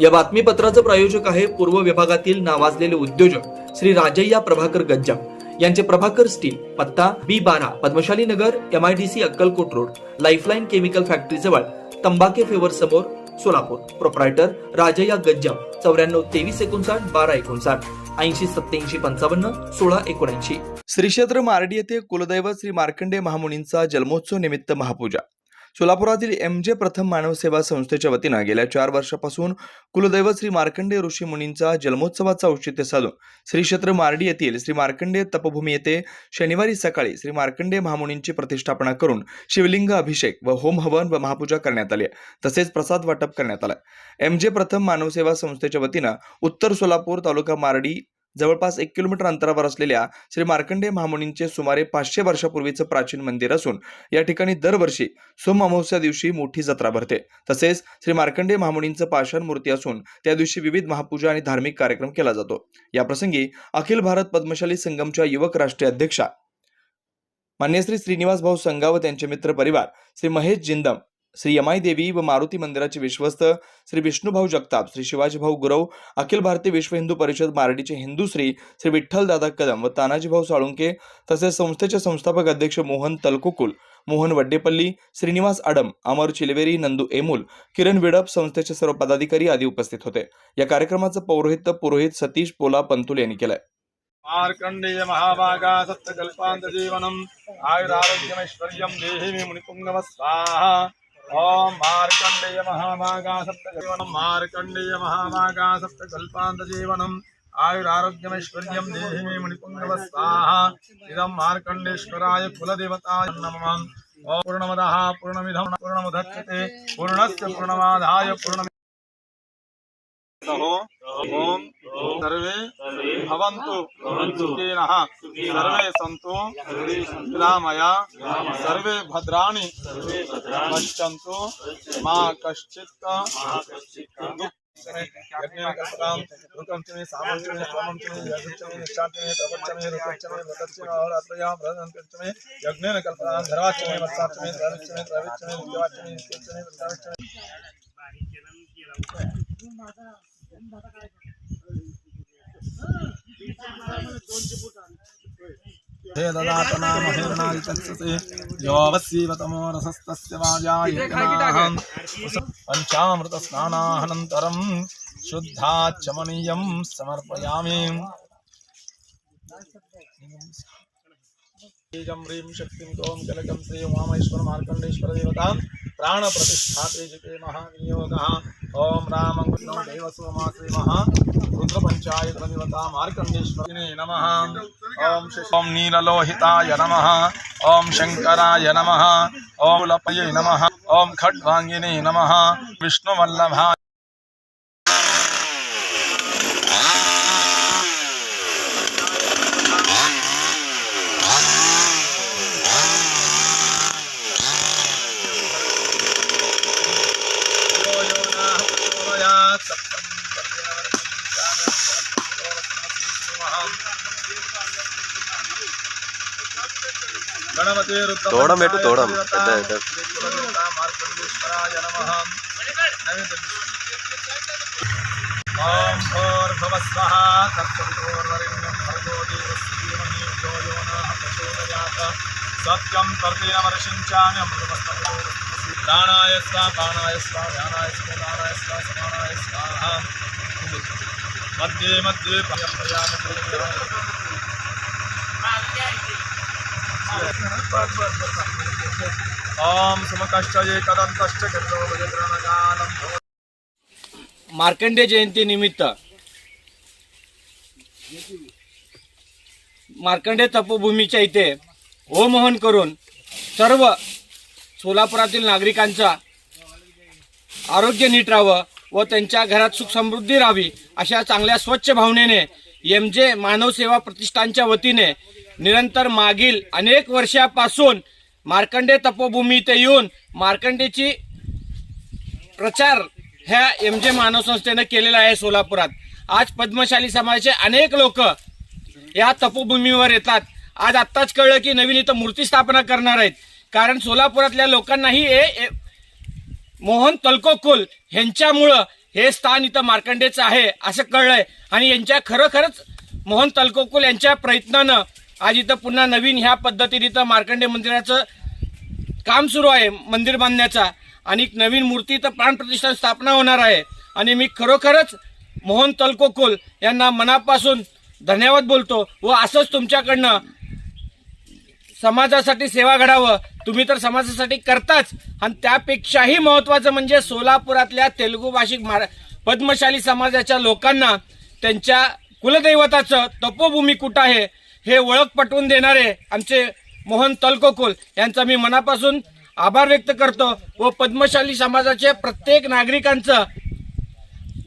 या बातमीपत्राचं प्रायोजक आहे पूर्व विभागातील नावाजलेले उद्योजक श्री राजय्या प्रभाकर गज्जा यांचे प्रभाकर स्टील पत्ता बी बारा Padmashali Nagar M I D C Akkalkot road lifeline chemical factory जवळ तंबाके फेवर समोर सोलापूर. प्रोप्रायटर राजय्या गज्जा चौऱ्याण्णव तेवीस एकोणसाठ बारा एकोणसाठ ऐंशी सत्याऐंशी पंचावन्न सोळा एकोणऐंशी. श्री क्षेत्र मार्डी येथे कुलदैवत श्री मार्कंडे महामुनींचा जन्मोत्सव निमित्त महापूजा. सोलापुरातील एम जे प्रथम मानव सेवा संस्थेच्या वतीनं गेल्या चार वर्षापासून कुलदैव श्री मार्कंडे ऋषी मुनींचा जन्मोत्सवाचा औचित्य साधून श्री क्षेत्र मार्डी येथील श्री मार्कंडे तपभूमी येथे शनिवारी सकाळी श्री मार्कंडे महामुनींची प्रतिष्ठापना करून शिवलिंग अभिषेक व होम हवन व महापूजा करण्यात आली. तसेच प्रसाद वाटप करण्यात आला. एम जे प्रथम मानवसेवा संस्थेच्या वतीनं उत्तर सोलापूर तालुका मार्डी जवळपास एक किलोमीटर अंतरावर असलेल्या श्री मार्कंडे महामुनींचे सुमारे पाचशे वर्षापूर्वीचं प्राचीन मंदिर असून या ठिकाणी दरवर्षी सोम अमावस्या दिवशी मोठी जत्रा भरते. तसेच श्री मार्कंडे महामुनींचं पाषाण मूर्ती असून त्या दिवशी विविध महापूजा आणि धार्मिक कार्यक्रम केला जातो. या प्रसंगी अखिल भारत पद्मशाली संगमच्या युवक राष्ट्रीय अध्यक्षा मान्य श्री श्रीनिवास भाऊ संगावत यांचे मित्र परिवार श्री महेश जिंदम श्री यमाई देवी व मारुती मंदिराचे विश्वस्त श्री विष्णुभाऊ जगताप श्री शिवाजीभाऊ गुरव अखिल भारतीय विश्व हिंदू परिषद मारडीचे हिंदू श्री श्री विठ्ठल दादा कदम व तानाजीभाऊ साळुंके तसेच संस्थेचे संस्थापक अध्यक्ष मोहन तलकुकुल मोहन वड्डेपल्ली श्रीनिवास आडम अमर चिलवेरी नंदू एमुल किरण विडप संस्थेचे सर्व पदाधिकारी आदी उपस्थित होते. या कार्यक्रमाचं पौरोहित्य पुरोहित सतीश पोला पंतुल यांनी केलंय. मार्कण्डेय महाभागा सप्तकल्पान्त जीवनम् देहि मे मुनिपुङ्गव स्वाहा। ॐ मार्कण्डेय महाभागा सप्तजीवनं मार्कण्डेय महाभागा सप्तकल्पान्त आयुरारोग्यमैश्वर्यं देहि मे स्वाहा इदं मार्कण्डेश्वराय कुलदेवताय नमः। ॐ पूर्णमदः पूर्णमिदं पूर्णमुदच्यते पूर्णस्य पूर्णमादाय पूर्णमि ओम सर्वे भवन्तु। सुखिनः सर्वे सन्तु। निरामया सर्वे भद्राणि। पश्यन्तु। मा कश्चित् कल्पनां धराचमे वत्साचमे नित्यचमे वत्साचमे हे ददातना महेर्नादि तत्सते योऽवस्यैवतमो रसस्तस्य वाजायम् पञ्चामृतस्नानानन्तरं शुद्धाचमनीयं समर्पयामि। बीजं ह्रीं शक्तिं तों कलकं श्री उमामेश्वर मार्कण्डेश्वर देवतां प्राणप्रतिष्ठाते जिते महानियोगः ఓం రామంగుణం దైవ సోమా శ్రీమహ రుద్రపంచాయ ధ్వనివతా మార్కండేశ్వరినే నమ ఓం ఓం నీలలోహితాయ నమ ఓం శంకరాయ నమ ఓం లపయే నమ ఓం ఖడ్వాంగినే నమ విష్ణువల్లభాయ यो नः प्रचोदयात् सत्यं कर्तेनमर्षिञ्चामि अमृतमस्तको प्राणाय स्वा प्राणाय स्वा ध्यानाय स्वा दानाय स्वा समानाय स्वाहा मध्ये मध्ये मार्कंडे जयंती निमित्त. मार्कंडे तपोभूमीच्या इथे होमोहन करून सर्व सोलापुरातील नागरिकांचा आरोग्य नीट राहावं व त्यांच्या घरात सुख समृद्धी राहावी अशा चांगल्या स्वच्छ भावनेने एम जे मानव सेवा प्रतिष्ठानच्या वतीने निरंतर मागील अनेक वर्षापासून मार्कंडे तपोभूमी इथे येऊन मार्कंडेची प्रचार ह्या एम जे मानव संस्थेनं केलेला आहे सोलापुरात. आज पद्मशाली समाजाचे अनेक लोक या तपोभूमीवर येतात. आज आत्ताच कळलं की नवीन इथं मूर्ती स्थापना करणार आहेत. कारण सोलापुरातल्या लोकांनाही हे मोहन तलकोकुल ह्यांच्यामुळं हे स्थान इथं मार्कंडेचं आहे असं कळलंय. आणि यांच्या खरोखरच मोहन तलकोकुल यांच्या प्रयत्नानं आज इथं पुन्हा नवीन ह्या पद्धतीने इथं मार्कंडे मंदिराचं काम सुरू आहे मंदिर बांधण्याचा. आणि एक नवीन मूर्ती तर प्राणप्रतिष्ठान स्थापना होणार आहे. आणि मी खरोखरच मोहन तलकोकुल यांना मनापासून धन्यवाद बोलतो व असंच तुमच्याकडनं समाजासाठी सेवा घडावं. तुम्ही तर समाजासाठी करताच. आणि त्यापेक्षाही महत्त्वाचं म्हणजे सोलापुरातल्या तेलुगू भाषिक मार पद्मशाली समाजाच्या लोकांना त्यांच्या कुलदैवताचं तपोभूमी कुठं आहे? हे ओळख पटवून देणारे आमचे मोहन तलकोकुल यांचा मी मनापासून आभार व्यक्त करतो व पद्मशाली समाजाच्या प्रत्येक नागरिकांचं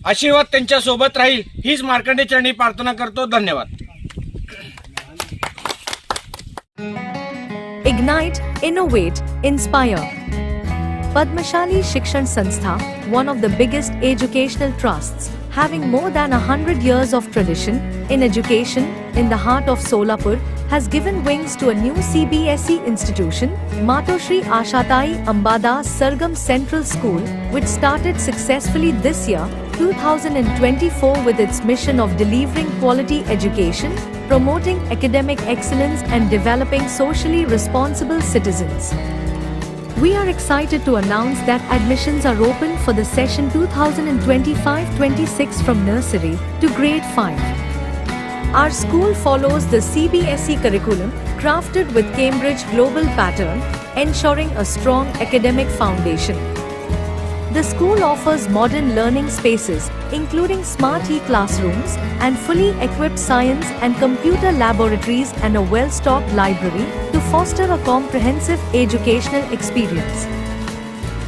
आशीर्वाद त्यांच्यासोबत राहील हीच मार्कंडे चरणी प्रार्थना करतो. धन्यवाद. इग्नाइट इनोवेट इन्स्पायर पद्मशाली शिक्षण संस्था one of the biggest educational trusts having more than a hundred years of tradition in education in the heart of Solapur, has given wings to a new CBSE institution, Matoshri Ashatai Ambada Sargam Central School, which started successfully this year, 2024, with its mission of delivering quality education, promoting academic excellence, and developing socially responsible citizens. We are excited to announce that admissions are open for the session 2025 26 from nursery to grade 5. Our school follows the CBSE curriculum crafted with Cambridge Global Pattern, ensuring a strong academic foundation. The school offers modern learning spaces, including smart e classrooms and fully equipped science and computer laboratories and a well stocked library to foster a comprehensive educational experience.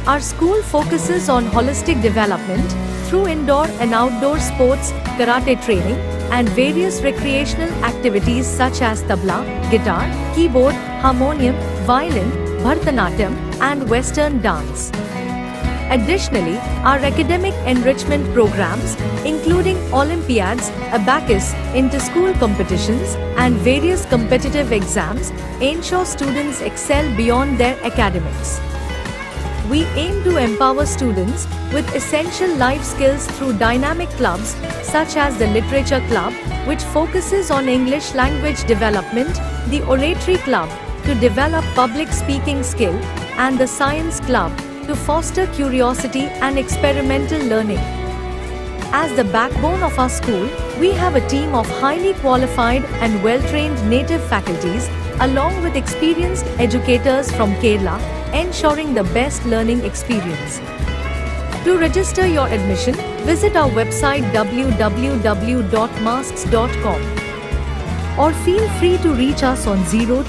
Our school focuses on holistic development through indoor and outdoor sports, karate training, and various recreational activities such as tabla, guitar, keyboard, harmonium, violin, bharatanatyam, and western dance. Additionally, our academic enrichment programs, including Olympiads, abacus, inter-school competitions, and various competitive exams, ensure students excel beyond their academics. We aim to empower students with essential life skills through dynamic clubs such as the Literature Club, which focuses on English language development, the Oratory Club to develop public speaking skill, and the Science Club to foster curiosity and experimental learning. As the backbone of our school, we have a team of highly qualified and well trained native faculties, along with experienced educators from Kerala, ensuring the best learning experience. To register your admission, visit our website www.masks.com or feel free to reach us on 0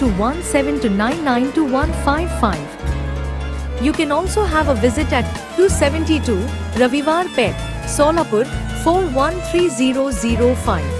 You can also have a visit at 272 Ravivar Pet, Solapur 413005.